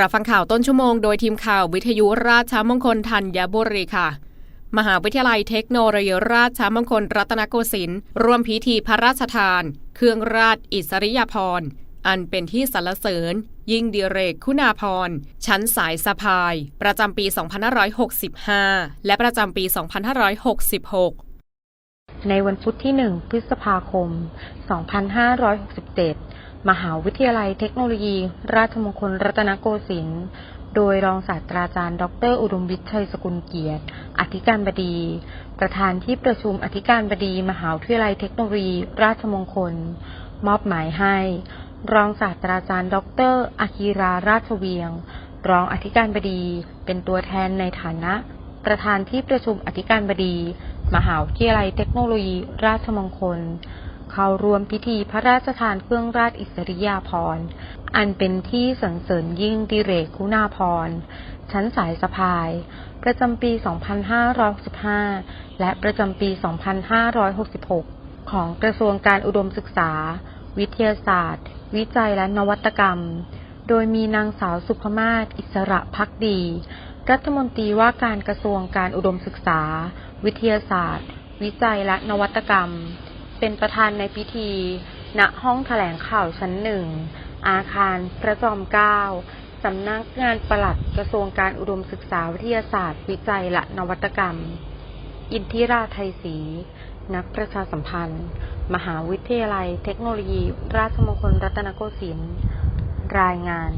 รับฟังข่าวต้นชั่วโมงโดยทีมข่าววิทยุราชมงคลธัญบุรีค่ะ มหาวิทยาลัยเทคโนโลยีราชมงคลรัตนโกสินทร์ร่วมพิธีพระราชทาน เครื่องราชอิสริยาภรณ์อันเป็นที่สรรเสริญ ยิ่งดิเรกคุณาพร ชั้นสายสะพาย ประจำปี 2565 และประจำปี 2566 ในวันพุธที่ 1 พฤษภาคม 2567 มหาวิทยาลัยเทคโนโลยี ราชมงคลรัตนโกสินทร์ โดยรองศาสตราจารย์ ดร อุดมวิทย์ชัยสกุลเกียรติ อธิการบดี ประธานที่ประชุมอธิการบดี มหาวิทยาลัยเทคโนโลยี ราชมงคล มอบหมายให้ รองศาสตราจารย์ ดรอาคีราราชเวียง รองอธิการบดี เป็นตัวแทนในฐานะ ประธานที่ประชุมอธิการบดี มหาวิทยาลัยเทคโนโลยี ราชมงคล เข้าร่วมพิธีพระราชทานเครื่องราชอิสริยาภรณ์ อันเป็นที่สรรเสริญยิ่งดิเรกคุณาภรณ์ ชั้นสายสะพาย ประจำปี 2565 และประจำปี 2566 ของกระทรวงการอุดมศึกษา วิทยาศาสตร์ วิจัยและนวัตกรรม โดยมีนางสาวสุภมาศอิสระพักดี รัฐมนตรีว่าการกระทรวงการอุดมศึกษา วิทยาศาสตร์วิจัยและนวัตกรรม เป็นประธานในพิธี ณ ห้องแถลงข่าวชั้นหนึ่ง อาคารพระจอมเกล้าสำนักงานปลัดกระทรวงการอุดมศึกษาวิทยาศาสตร์วิจัยและนวัตกรรม อินทิราไทยศรี นักประชาสัมพันธ์ มหาวิทยาลัยเทคโนโลยี ราชมงคลรัตนโกสินทร์ รายงาน